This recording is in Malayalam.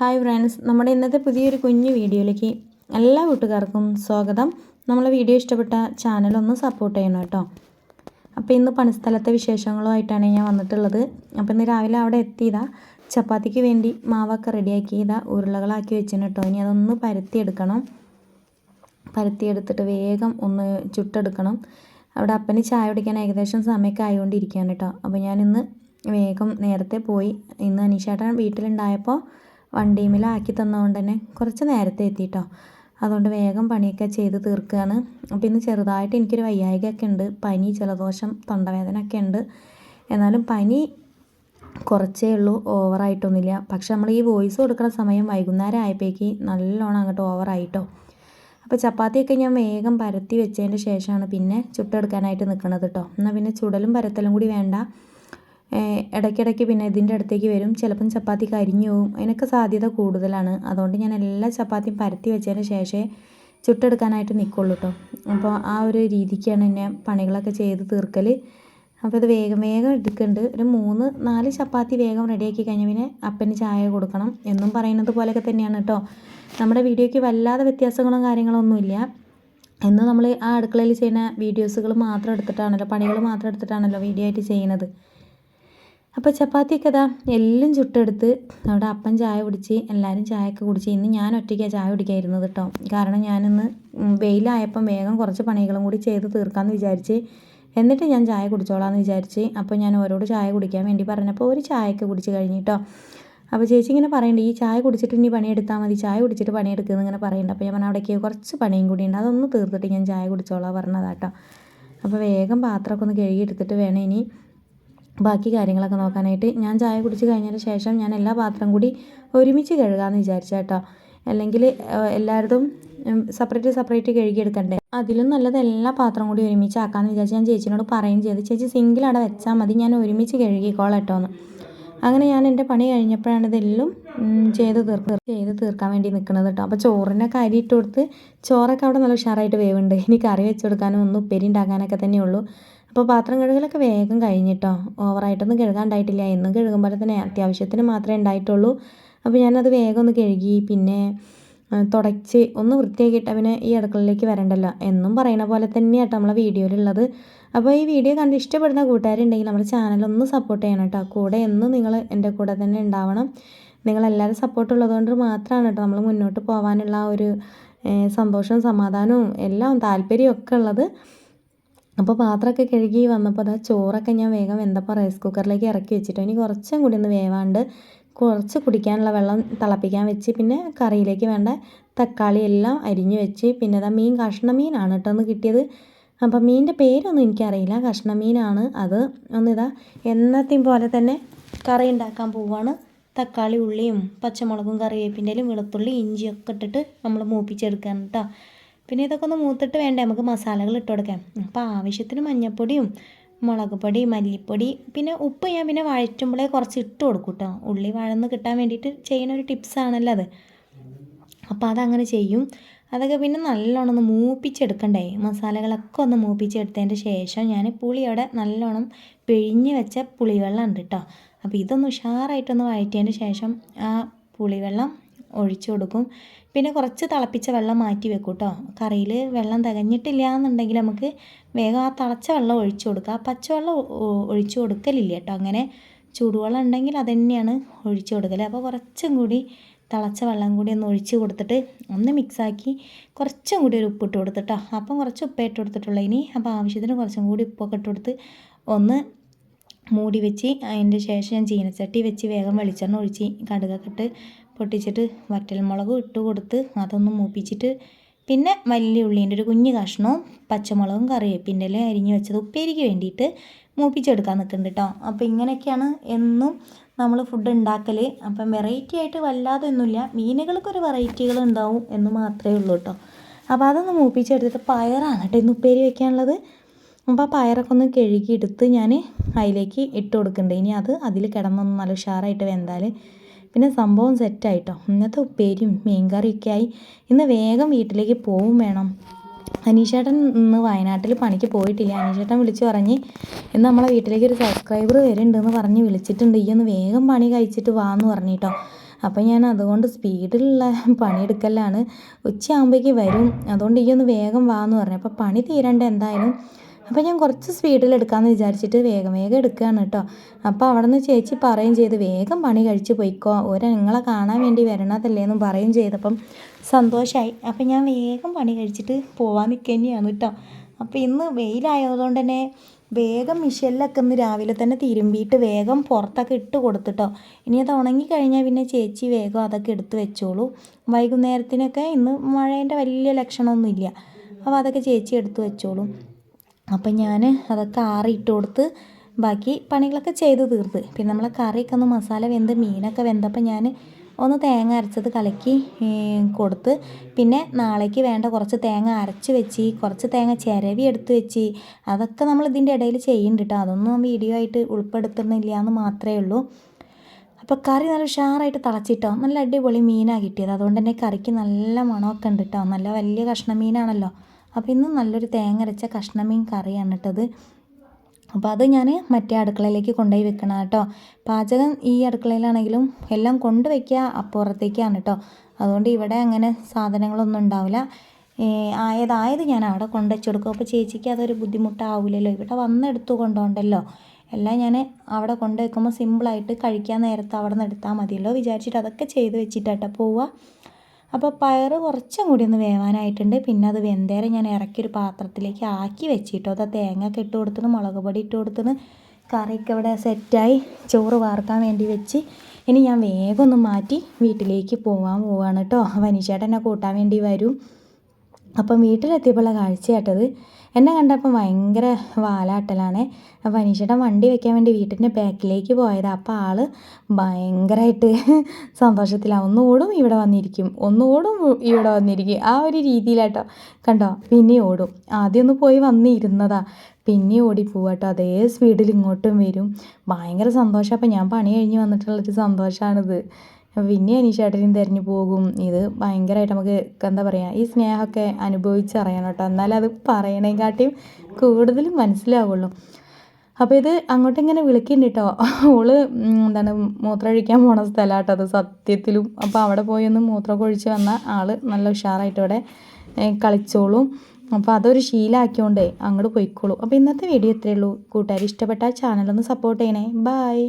ഹായ് ഫ്രണ്ട്സ് നമ്മുടെ ഇന്നത്തെ പുതിയൊരു കുഞ്ഞു വീഡിയോയിലേക്ക് എല്ലാ കൂട്ടുകാർക്കും സ്വാഗതം. നമ്മളെ വീഡിയോ ഇഷ്ടപ്പെട്ട ചാനലൊന്ന് സപ്പോർട്ട് ചെയ്യണം കേട്ടോ. അപ്പോൾ ഇന്ന് പണിസ്ഥലത്തെ വിശേഷങ്ങളുമായിട്ടാണ് ഞാൻ വന്നിട്ടുള്ളത്. അപ്പോൾ ഇന്ന് രാവിലെ അവിടെ എത്തിയതാ. ചപ്പാത്തിക്ക് വേണ്ടി മാവൊക്കെ റെഡിയാക്കിയതാ ഉരുളകളാക്കി വെച്ചിന് കേട്ടോ. ഇനി അതൊന്ന് പരത്തിയെടുക്കണം. പരത്തിയെടുത്തിട്ട് വേഗം ഒന്ന് ചുട്ടെടുക്കണം. അവിടെ അപ്പന് ചായ കുടിക്കാൻ ഏകദേശം സമയമൊക്കെ ആയതുകൊണ്ടിരിക്കുകയാണ് കേട്ടോ. അപ്പോൾ ഞാനിന്ന് വേഗം നേരത്തെ പോയി. ഇന്ന് അനീഷേട്ടൻ വീട്ടിലുണ്ടായപ്പോൾ വണ്ടിയുമിലാക്കി തന്നതുകൊണ്ട് തന്നെ കുറച്ച് നേരത്തെ എത്തിയിട്ടോ അതുകൊണ്ട് വേഗം പണിയൊക്കെ ചെയ്ത് തീർക്കുകയാണ് അപ്പോൾ ഇന്ന് ചെറുതായിട്ട് എനിക്കൊരു വയ്യായികയൊക്കെ ഉണ്ട്. പനി ജലദോഷം തൊണ്ടവേദന ഒക്കെ ഉണ്ട് എന്നാലും പനി കുറച്ചേ ഉള്ളൂ. ഓവറായിട്ടൊന്നുമില്ല. പക്ഷെ നമ്മൾ ഈ വോയിസ് കൊടുക്കുന്ന സമയം വൈകുന്നേരം ആയപ്പോഴേക്ക് നല്ലോണം അങ്ങോട്ട് ഓവറായിട്ടോ. അപ്പോൾ ചപ്പാത്തിയൊക്കെ ഞാൻ വേഗം പരത്തി വെച്ചതിന്റെ ശേഷമാണ് പിന്നെ ചുട്ടെടുക്കാനായിട്ട് നിൽക്കുന്നത് കേട്ടോ. എന്നാൽ പിന്നെ ചുടലും പരത്തലും കൂടി വേണ്ട. ഇടയ്ക്കിടയ്ക്ക് പിന്നെ ഇതിന്റെ അടുത്തേക്ക് വരും. ചിലപ്പം ചപ്പാത്തി കരിഞ്ഞു പോവും. അതിനൊക്കെ സാധ്യത കൂടുതലാണ്. അതുകൊണ്ട് ഞാൻ എല്ലാ ചപ്പാത്തിയും പരത്തി വെച്ചതിന് ശേഷമേ ചുട്ടെടുക്കാനായിട്ട് നിൽക്കുള്ളൂ കേട്ടോ അപ്പോൾ ആ ഒരു രീതിക്കാണ് എന്നെ പണികളൊക്കെ ചെയ്ത് തീർക്കൽ. അപ്പോൾ ഇത് വേഗം വേഗം എടുക്കുന്നുണ്ട്. ഒരു മൂന്ന് നാല് ചപ്പാത്തി വേഗം റെഡിയാക്കി കഴിഞ്ഞാൽ പിന്നെ അപ്പന് ചായ കൊടുക്കണം എന്നും പറയുന്നത് പോലെയൊക്കെ തന്നെയാണ് കേട്ടോ നമ്മുടെ വീഡിയോയ്ക്ക് വല്ലാതെ വ്യത്യാസങ്ങളും കാര്യങ്ങളൊന്നുമില്ല എന്ന് നമ്മൾ ആ അടുക്കളയിൽ ചെയ്യുന്ന വീഡിയോസുകൾ മാത്രം എടുത്തിട്ടാണല്ലോ പണികൾ മാത്രം എടുത്തിട്ടാണല്ലോ വീഡിയോ ആയിട്ട് ചെയ്യുന്നത്. അപ്പോൾ ചപ്പാത്തിയൊക്കെ അതാ എല്ലാം ചുട്ടെടുത്ത് അവിടെ അപ്പൻ ചായ കുടിച്ച് എല്ലാവരും ചായയൊക്കെ കുടിച്ച് ഇന്ന് ഞാൻ ഒറ്റയ്ക്കാണ് ചായ കുടിക്കായിരുന്നത് കേട്ടോ കാരണം ഞാനിന്ന് വെയിലായപ്പം വേഗം കുറച്ച് പണികളും കൂടി ചെയ്ത് തീർക്കാമെന്ന് വിചാരിച്ച് എന്നിട്ട് ഞാൻ ചായ കുടിച്ചോളാമെന്ന് വിചാരിച്ച് അപ്പോൾ ഞാൻ ഓരോട് ചായ കുടിക്കാൻ വേണ്ടി പറഞ്ഞപ്പോൾ ഒരു ചായയൊക്കെ കുടിച്ച് കഴിഞ്ഞിട്ടോ അപ്പോൾ ചേച്ചി ഇങ്ങനെ പറയണ്ട ഈ ചായ കുടിച്ചിട്ട് ഇനി പണിയെടുത്താൽ മതി ചായ കുടിച്ചിട്ട് പണിയെടുക്കുന്നു ഇങ്ങനെ പറയുന്നുണ്ട് അപ്പോൾ ഞാൻ പറഞ്ഞാൽ അവിടേക്ക് കുറച്ച് പണിയും കൂടി ഉണ്ട് അതൊന്ന് തീർത്തിട്ട് ഞാൻ ചായ കുടിച്ചോളാം പറഞ്ഞതാട്ടോ അപ്പോൾ വേഗം പാത്രമൊക്കെ ഒന്ന് കഴുകിയെടുത്തിട്ട് വേണം ഇനി ബാക്കി കാര്യങ്ങളൊക്കെ നോക്കാനായിട്ട് ഞാൻ ചായ കുടിച്ച് കഴിഞ്ഞതിന് ശേഷം ഞാൻ എല്ലാ പാത്രം കൂടി ഒരുമിച്ച് കഴുകാമെന്ന് വിചാരിച്ചു കേട്ടോ. അല്ലെങ്കിൽ എല്ലായിടത്തും സെപ്പറേറ്റ് സെപ്പറേറ്റ് കഴുകിയെടുക്കണ്ടേ അതിലും നല്ലത് എല്ലാ പാത്രം കൂടി ഒരുമിച്ച് ആക്കാമെന്ന് വിചാരിച്ച് ഞാൻ ചേച്ചിനോട് പറയുകയും ചെയ്തു. ചേച്ചി സിംഗിൾ അവിടെ വെച്ചാൽ മതി ഞാൻ ഒരുമിച്ച് കഴുകിക്കോളാം കേട്ടോ എന്ന് അങ്ങനെ ഞാൻ എന്റെ പണി കഴിഞ്ഞപ്പോഴാണ് ഇതെല്ലാം ചെയ്ത് തീർക്ക് ചെയ്ത് തീർക്കാൻ വേണ്ടി നിൽക്കുന്നത് കേട്ടോ. അപ്പോൾ ചോറിനൊക്കെ അരി ഇട്ട് കൊടുത്ത് ചോറൊക്കെ അവിടെ നല്ല ഉഷാറായിട്ട് വേവുണ്ട്. ഇനി കറി വെച്ച് കൊടുക്കാനും ഒന്നും ഉപ്പേരി ഉണ്ടാക്കാനൊക്കെ തന്നെയുള്ളൂ. അപ്പോൾ പാത്രം കഴുകലൊക്കെ വേഗം കഴിഞ്ഞിട്ടോ. ഓവറായിട്ടൊന്നും കഴുകാണ്ടായിട്ടില്ല. എന്നും കഴുകുമ്പോൾ തന്നെ അത്യാവശ്യത്തിന് മാത്രമേ ഉണ്ടായിട്ടുള്ളൂ. അപ്പോൾ ഞാനത് വേഗം ഒന്ന് കഴുകി പിന്നെ തുടച്ച് ഒന്ന് വൃത്തിയാക്കിയിട്ട് പിന്നെ ഈ അടുക്കളയിലേക്ക് വരണ്ടല്ലോ. എന്നും പറയുന്ന പോലെ തന്നെയാട്ടോ നമ്മളെ വീഡിയോയിലുള്ളത്. അപ്പോൾ ഈ വീഡിയോ കണ്ട് ഇഷ്ടപ്പെടുന്ന കൂട്ടുകാരുണ്ടെങ്കിൽ നമ്മുടെ ചാനൽ ഒന്ന് സപ്പോർട്ട് ചെയ്യണം കേട്ടോ. കൂടെ എന്നും നിങ്ങൾ എന്റെ കൂടെ തന്നെ ഉണ്ടാവണം. നിങ്ങളെല്ലാവരും സപ്പോർട്ടുള്ളതുകൊണ്ട് മാത്രമാണ് കേട്ടോ നമ്മൾ മുന്നോട്ട് പോകാനുള്ള ഒരു സന്തോഷവും സമാധാനവും എല്ലാം താല്പര്യമൊക്കെ ഉള്ളത്. അപ്പോൾ പാത്രമൊക്കെ കഴുകി വന്നപ്പോൾ അതാ ചോറൊക്കെ ഞാൻ വേഗം വെന്തപ്പോൾ റൈസ് കുക്കറിലേക്ക് ഇറക്കി വെച്ചിട്ട്. ഇനി കുറച്ചും കൂടി ഒന്ന് വേവാണ്ട് കുറച്ച് കുടിക്കാനുള്ള വെള്ളം തിളപ്പിക്കാൻ വെച്ച് പിന്നെ കറിയിലേക്ക് വേണ്ട തക്കാളി എല്ലാം അരിഞ്ഞു വെച്ച് പിന്നെ അതാ മീൻ കഷ്ണ മീനാണ് കേട്ടോ ഒന്ന് കിട്ടിയത്. അപ്പം മീനിന്റെ പേരൊന്നും എനിക്കറിയില്ല. കഷ്ണ മീനാണ് അത്. ഒന്നിതാ എന്നത്തെയും പോലെ തന്നെ കറി ഉണ്ടാക്കാൻ പോവുകയാണ് തക്കാളി ഉള്ളിയും പച്ചമുളകും കറിവേപ്പിന്റെലും വെളുത്തുള്ളി ഇഞ്ചിയൊക്കെ ഇട്ടിട്ട് നമ്മൾ മൂപ്പിച്ചെടുക്കാൻ കേട്ടോ. പിന്നെ ഇതൊക്കെ ഒന്ന് മൂത്തിട്ട് വേണ്ടേ? നമുക്ക് മസാലകൾ ഇട്ട് കൊടുക്കാം. അപ്പോൾ ആവശ്യത്തിന് മഞ്ഞൾപ്പൊടിയും മുളക് പൊടി മല്ലിപ്പൊടി പിന്നെ ഉപ്പ് ഞാൻ പിന്നെ വഴറ്റുമ്പോഴേ കുറച്ച് ഇട്ട് കൊടുക്കും കേട്ടോ ഉള്ളി വഴന്ന് കിട്ടാൻ വേണ്ടിയിട്ട് ചെയ്യുന്ന ഒരു ടിപ്സാണല്ലോ അത്. അപ്പോൾ അതങ്ങനെ ചെയ്യും. അതൊക്കെ പിന്നെ നല്ലോണം ഒന്ന് മൂപ്പിച്ചെടുക്കണ്ടേ? മസാലകളൊക്കെ ഒന്ന് മൂപ്പിച്ചെടുത്തതിന്റെ ശേഷം ഞാൻ പുളി അവിടെ നല്ലോണം പിഴിഞ്ഞ് വെച്ച പുളിവെള്ളം ഉണ്ട് കേട്ടോ അപ്പോൾ ഇതൊന്ന് ഉഷാറായിട്ടൊന്ന് വഴറ്റിയതിന് ശേഷം ആ പുളിവെള്ളം ഒഴിച്ചു കൊടുക്കും. പിന്നെ കുറച്ച് തിളപ്പിച്ച വെള്ളം മാറ്റി വെക്കും കേട്ടോ കറിയിൽ വെള്ളം തികഞ്ഞിട്ടില്ല എന്നുണ്ടെങ്കിൽ നമുക്ക് വേഗം ആ തിളച്ച വെള്ളം ഒഴിച്ചു കൊടുക്കുക. പച്ചവെള്ളം ഒഴിച്ചു കൊടുക്കലില്ല കേട്ടോ. അങ്ങനെ ചൂടുവെള്ളം ഉണ്ടെങ്കിൽ അത് തന്നെയാണ് ഒഴിച്ചു കൊടുക്കൽ അപ്പോൾ കുറച്ചും കൂടി തിളച്ച വെള്ളം കൂടി ഒന്ന് ഒഴിച്ച് കൊടുത്തിട്ട് ഒന്ന് മിക്സാക്കി കുറച്ചും കൂടി ഒരു ഉപ്പിട്ട് കൊടുത്തിട്ടോ അപ്പം കുറച്ച് ഉപ്പ് ഇട്ട് കൊടുത്തിട്ടുള്ളൂ ഇനി. അപ്പോൾ ആവശ്യത്തിന് കുറച്ചും കൂടി ഉപ്പൊക്കെ ഇട്ട് കൊടുത്ത് ഒന്ന് മൂടി വെച്ച് അതിന്റെ ശേഷം ഞാൻ ചീനച്ചട്ടി വെച്ച് വേഗം വെളിച്ചെണ്ണ ഒഴിച്ച് കടുകൊക്കെ ഇട്ട് പൊട്ടിച്ചിട്ട് വറ്റൽമുളകും ഇട്ട് കൊടുത്ത് അതൊന്ന് മൂപ്പിച്ചിട്ട് പിന്നെ വലിയ ഉള്ളീന്റെ ഒരു കുഞ്ഞ് കഷ്ണവും പച്ചമുളകും കറിവേപ്പിന്റെ ഇല അരിഞ്ഞ് വെച്ചത് ഉപ്പേരിക്ക് വേണ്ടിയിട്ട് മൂപ്പിച്ചെടുക്കാൻ നിൽക്കുന്നുണ്ട് കേട്ടോ. അപ്പോൾ ഇങ്ങനെയൊക്കെയാണ് എന്നും നമ്മൾ ഫുഡ് ഉണ്ടാക്കൽ അപ്പം വെറൈറ്റി ആയിട്ട് വല്ലാതെ ഒന്നുമില്ല മീനുകൾക്കൊരു വെറൈറ്റികൾ ഉണ്ടാവും എന്ന് മാത്രമേ ഉള്ളൂ കേട്ടോ. അപ്പോൾ അതൊന്ന് മൂപ്പിച്ചെടുത്തിട്ട് പയറാണ് കേട്ടോ ഇന്ന് ഉപ്പേരി വെക്കാനുള്ളത്. അപ്പോൾ ആ പയറൊക്കെ ഒന്ന് കഴുകിയെടുത്ത് ഞാൻ അതിലേക്ക് ഇട്ട് കൊടുക്കുന്നുണ്ട്. ഇനി അത് അതിൽ കിടന്നൊന്ന് നല്ല ഉഷാറായിട്ട് വെന്താൽ പിന്നെ സംഭവം സെറ്റായിട്ടോ ഇന്നത്തെ ഉപ്പേരിയും മീൻകറിയൊക്കെ ആയി ഇന്ന് വേഗം വീട്ടിലേക്ക് പോവും വേണം. അനീഷേട്ടൻ ഇന്ന് വയനാട്ടിൽ പണിക്ക് പോയിട്ടില്ല. അനീഷേട്ടൻ വിളിച്ച് പറഞ്ഞ് ഇന്ന് നമ്മളെ വീട്ടിലേക്ക് ഒരു സബ്സ്ക്രൈബർ വരുന്നുണ്ടെന്ന് പറഞ്ഞ് വിളിച്ചിട്ടുണ്ട്. ഈ ഒന്ന് വേഗം പണി കഴിച്ചിട്ട് വാ എന്ന് പറഞ്ഞിട്ടോ. അപ്പം ഞാൻ അതുകൊണ്ട് സ്പീഡിലുള്ള പണിയെടുക്കലാണ്. ഉച്ചയാകുമ്പോഴേക്ക് വരും. അതുകൊണ്ട് ഈ ഒന്ന് വേഗം വാ എന്ന് പറഞ്ഞു. അപ്പോൾ പണി തീരണ്ട എന്തായാലും. അപ്പോൾ ഞാൻ കുറച്ച് സ്പീഡിൽ എടുക്കാമെന്ന് വിചാരിച്ചിട്ട് വേഗം വേഗം എടുക്കുകയാണ് കേട്ടോ അപ്പോൾ അവിടെ നിന്ന് ചേച്ചി പറയുകയും ചെയ്ത് വേഗം പണി കഴിച്ച് പോയിക്കോ. ഒരു നിങ്ങളെ കാണാൻ വേണ്ടി വരണതല്ലേ എന്നും പറയുകയും ചെയ്തപ്പം സന്തോഷമായി അപ്പോൾ ഞാൻ വേഗം പണി കഴിച്ചിട്ട് പോവാൻ നിൽക്കുക തന്നെയാണ് കേട്ടോ അപ്പോൾ ഇന്ന് വെയിലായതുകൊണ്ട് തന്നെ വേഗം മിഷനിലൊക്കെ ഒന്ന് രാവിലെ തന്നെ തിരുമ്പിയിട്ട് വേഗം പുറത്തൊക്കെ ഇട്ട് കൊടുത്തിട്ടോ ഇനി അത് ഉണങ്ങി കഴിഞ്ഞാൽ പിന്നെ ചേച്ചി വേഗം അതൊക്കെ എടുത്ത് വെച്ചോളൂ. വൈകുന്നേരത്തിനൊക്കെ ഇന്ന് മഴേന്റെ വലിയ ലക്ഷണമൊന്നുമില്ല. അപ്പോൾ അതൊക്കെ ചേച്ചി എടുത്ത് വെച്ചോളൂ. അപ്പം ഞാൻ അതൊക്കെ ആറിയിട്ട് കൊടുത്ത് ബാക്കി പണികളൊക്കെ ചെയ്ത് തീർത്ത്. പിന്നെ നമ്മൾ കറിയൊക്കെ ഒന്ന് മസാല വെന്ത് മീനൊക്കെ വെന്തപ്പോൾ ഞാൻ ഒന്ന് തേങ്ങ അരച്ചത് കലക്കി കൊടുത്ത്. പിന്നെ നാളേക്ക് വേണ്ട കുറച്ച് തേങ്ങ അരച്ച് വെച്ച് കുറച്ച് തേങ്ങ ചിരവി എടുത്ത് വെച്ച്. അതൊക്കെ നമ്മൾ ഇതിന്റെ ഇടയിൽ ചെയ്യുന്നുണ്ട് കേട്ടോ അതൊന്നും വീഡിയോ ആയിട്ട് ഉൾപ്പെടുത്തുന്നില്ല എന്ന് മാത്രമേ ഉള്ളൂ. അപ്പോൾ കറി നല്ല ഉഷാറായിട്ട് തിളച്ചിട്ടോ. നല്ല അടിപൊളി മീനാണ് കിട്ടിയത്. അതുകൊണ്ട് തന്നെ കറിക്ക് നല്ല മണമൊക്കെ ഉണ്ട് കേട്ടോ നല്ല വലിയ കഷ്ണ മീനാണല്ലോ. അപ്പോൾ ഇന്ന് നല്ലൊരു തേങ്ങ അരച്ച കഷ്ണമീൻ കറിയാണ് ഇട്ടത് അപ്പോൾ അത് ഞാൻ മറ്റേ അടുക്കളയിലേക്ക് കൊണ്ടുപോയി വെക്കണം കേട്ടോ. പാചകം ഈ അടുക്കളയിലാണെങ്കിലും എല്ലാം കൊണ്ടുവയ്ക്കുക അപ്പുറത്തേക്കാണ് കേട്ടോ. അതുകൊണ്ട് ഇവിടെ അങ്ങനെ സാധനങ്ങളൊന്നും ഉണ്ടാവില്ല. ആയതായത് ഞാൻ അവിടെ കൊണ്ടുവച്ച് കൊടുക്കും. അപ്പോൾ ചേച്ചിക്ക് അതൊരു ബുദ്ധിമുട്ടാവില്ലല്ലോ. ഇവിടെ വന്നെടുത്തു കൊണ്ടുപോകണ്ടല്ലോ എല്ലാം ഞാൻ അവിടെ കൊണ്ടു വെക്കുമ്പോൾ സിമ്പിളായിട്ട് കഴിക്കാൻ നേരത്ത് അവിടെ നിന്ന് എടുത്താൽ മതിയല്ലോ. വിചാരിച്ചിട്ട് അതൊക്കെ ചെയ്ത് വെച്ചിട്ടാട്ടോ പോവുക. അപ്പോൾ പയർ കുറച്ചും കൂടി ഒന്ന് വേവാനായിട്ടുണ്ട്. പിന്നെ അത് വെന്തേരം ഞാൻ ഇറക്കി ഒരു പാത്രത്തിലേക്ക് ആക്കി വെച്ചിട്ടോ. അത് തേങ്ങ ഒക്കെ ഇട്ട് കൊടുത്തിന് മുളക് പൊടി ഇട്ട് കൊടുത്തിന് കറിയൊക്കെ ഇവിടെ സെറ്റായി. ചോറ് വാർക്കാൻ വേണ്ടി വെച്ച്. ഇനി ഞാൻ വേഗം ഒന്ന് മാറ്റി വീട്ടിലേക്ക് പോകാൻ പോവാണ് കേട്ടോ. വനിച്ചേട്ടൻ എന്നെ കൂട്ടാൻ വേണ്ടി വരും. അപ്പം വീട്ടിലെത്തിയപ്പോഴുള്ള കാഴ്ചയായിട്ടത് എന്നെ കണ്ടപ്പോൾ ഭയങ്കര വാലാട്ടലാണ്. അപ്പോൾ വണ്ടി വെക്കാൻ വേണ്ടി വീട്ടിന്റെ ബാക്കിലേക്ക് പോയത്. അപ്പോൾ ആൾ ഭയങ്കരമായിട്ട് സന്തോഷത്തിലാണ് ഒന്നുകൂടും ഇവിടെ വന്നിരിക്കും. ഒന്നുകൂടും ഇവിടെ വന്നിരിക്കും. ആ ഒരു രീതിയിലാട്ടോ. കണ്ടോ? പിന്നെ ഓടും. ആദ്യം ഒന്ന് പോയി വന്നിരുന്നതാ. പിന്നെ ഓടി പോവാട്ടോ അതേ സ്പീഡിൽ ഇങ്ങോട്ടും വരും. ഭയങ്കര സന്തോഷം. അപ്പോൾ ഞാൻ പണി കഴിഞ്ഞ് വന്നിട്ടുള്ളൊരു സന്തോഷമാണിത് പിന്നെ അനീഷേട്ടനും തിരഞ്ഞു പോകും. ഇത് ഭയങ്കരമായിട്ട് നമുക്ക് എന്താ പറയുക ഈ സ്നേഹമൊക്കെ അനുഭവിച്ചറിയണം കേട്ടോ. എന്നാലും അത് പറയണേക്കാട്ടിയും കൂടുതലും മനസ്സിലാവുള്ളൂ. അപ്പോൾ ഇത് അങ്ങോട്ട് ഇങ്ങനെ വിളിക്കുന്നുണ്ട് കേട്ടോ. ഓൾ എന്താണ് മൂത്രമൊഴിക്കാൻ പോണ സ്ഥലമാട്ടോ അത് സത്യത്തിലും. അപ്പോൾ അവിടെ പോയി ഒന്ന് മൂത്രമൊക്കെ ഒഴിച്ച് വന്ന ആൾ നല്ല ഉഷാറായിട്ട് ഇവിടെ കളിച്ചോളും. അപ്പോൾ അതൊരു ശീലമാക്കിയോണ്ടേ അങ്ങോട്ട് പോയിക്കോളൂ. അപ്പോൾ ഇന്നത്തെ വീഡിയോ ഇത്രയേ ഉള്ളൂ. കൂട്ടുകാർ ഇഷ്ടപ്പെട്ട ചാനലൊന്ന് സപ്പോർട്ട് ചെയ്യണേ. ബായ്